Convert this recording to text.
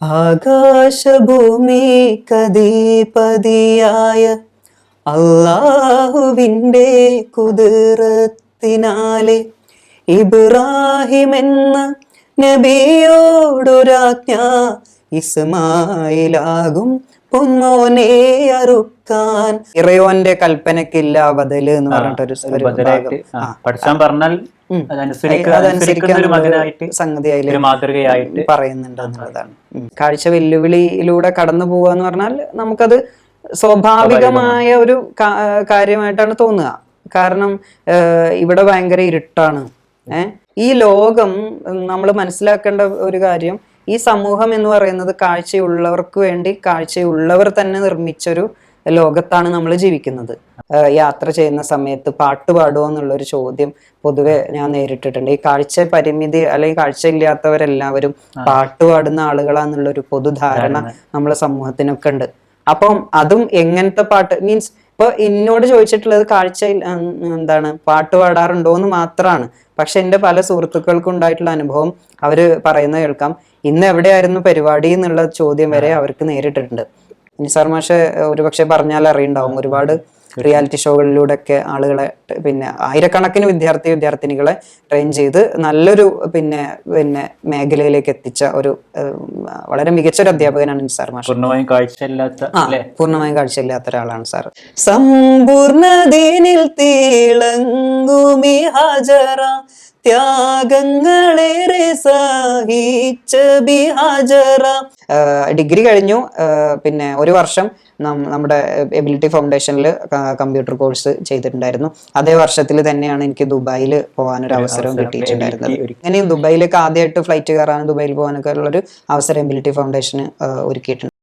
ആകാശഭൂമി കദീപതിയായ അള്ളാഹുവിന്റെ കുതിരത്തിനാലെ ഇബ്രാഹിമെന്ന നബിയോടൊരാജ്ഞ ഇസ്മായിലാകും പൊന്നോനെ അറുക്കാൻ. ഇറയോന്റെ കൽപ്പനക്കില്ല ബദൽ എന്ന് പറഞ്ഞിട്ടൊരു പഠിച്ചാൻ പറഞ്ഞാൽ പറയുന്നുണ്ട് എന്നുള്ളതാണ്. കാഴ്ച വെല്ലുവിളിയിലൂടെ കടന്നു പോവുക എന്ന് പറഞ്ഞാൽ നമുക്കത് സ്വാഭാവികമായ ഒരു കാര്യമായിട്ടാണ് തോന്നുക. കാരണം ഇവിടെ ഭയങ്കര ഇരുട്ടാണ്. ഏഹ് ഈ ലോകം നമ്മൾ മനസ്സിലാക്കേണ്ട ഒരു കാര്യം ഈ സമൂഹം എന്ന് പറയുന്നത് കാഴ്ചയുള്ളവർക്ക് വേണ്ടി കാഴ്ചയുള്ളവർ തന്നെ നിർമ്മിച്ചൊരു ലോകത്താണ് നമ്മൾ ജീവിക്കുന്നത്. യാത്ര ചെയ്യുന്ന സമയത്ത് പാട്ട് പാടുമോ എന്നുള്ളൊരു ചോദ്യം പൊതുവെ ഞാൻ നേരിട്ടിട്ടുണ്ട്. ഈ കാഴ്ച പരിമിതി അല്ലെങ്കിൽ കാഴ്ചയില്ലാത്തവരെല്ലാവരും പാട്ട് പാടുന്ന ആളുകളാന്നുള്ളൊരു പൊതുധാരണ നമ്മളെ സമൂഹത്തിനൊക്കെ ഉണ്ട് അപ്പം അതും എങ്ങനത്തെ പാട്ട് മീൻസ് ഇപ്പൊ എന്നോട് ചോദിച്ചിട്ടുള്ളത് കാഴ്ച എന്താണ് പാട്ട് പാടാറുണ്ടോ എന്ന് മാത്രമാണ് പക്ഷെ എന്റെ പല സുഹൃത്തുക്കൾക്കും ഉണ്ടായിട്ടുള്ള അനുഭവം അവർ പറയുന്നത് കേൾക്കാം. ഇന്ന് എവിടെയായിരുന്നു പരിപാടി എന്നുള്ള ചോദ്യം വരെ അവർക്ക് നേരിട്ടിട്ടുണ്ട്. നിസാർ മാഷ് ഒരുപക്ഷെ പറഞ്ഞാൽ അറിയണ്ടാവും. ഒരുപാട് റിയാലിറ്റി ഷോകളിലൂടെ ഒക്കെ ആളുകളെ പിന്നെ ആയിരക്കണക്കിന് വിദ്യാർത്ഥി വിദ്യാർത്ഥിനികളെ ട്രെയിൻ ചെയ്ത് നല്ലൊരു പിന്നെ പിന്നെ മേഖലയിലേക്ക് എത്തിച്ച ഒരു വളരെ മികച്ച ഒരു അധ്യാപകനാണ് നിസാർ മാഷ്. പൂർണമായും കാഴ്ചയില്ലാത്ത പൂർണമായും കാഴ്ചയില്ലാത്ത ഒരാളാണ് സാർ സമ്പൂർണ തീളങ്ങുമി ഹാജറ ത്യാഗങ്ങളേറെ സഹിച്ച ബിഹാജറ. ഡിഗ്രി കഴിഞ്ഞു. പിന്നെ ഒരു വർഷം നമ്മുടെ എബിലിറ്റി ഫൗണ്ടേഷനിൽ കമ്പ്യൂട്ടർ കോഴ്സ് ചെയ്തിട്ടുണ്ടായിരുന്നു. അതേ വർഷത്തിൽ തന്നെയാണ് എനിക്ക് ദുബായിൽ പോകാനൊരു അവസരം കിട്ടിയിട്ടുണ്ടായിരുന്നത്. ഇങ്ങനെ ദുബായിലേക്ക് ആദ്യമായിട്ട് ഫ്ലൈറ്റ് കയറാനും ദുബായിൽ പോകാനൊക്കെ ഉള്ളൊരു അവസരം എബിലിറ്റി ഫൗണ്ടേഷന് ഒരുക്കിയിട്ടുണ്ട്.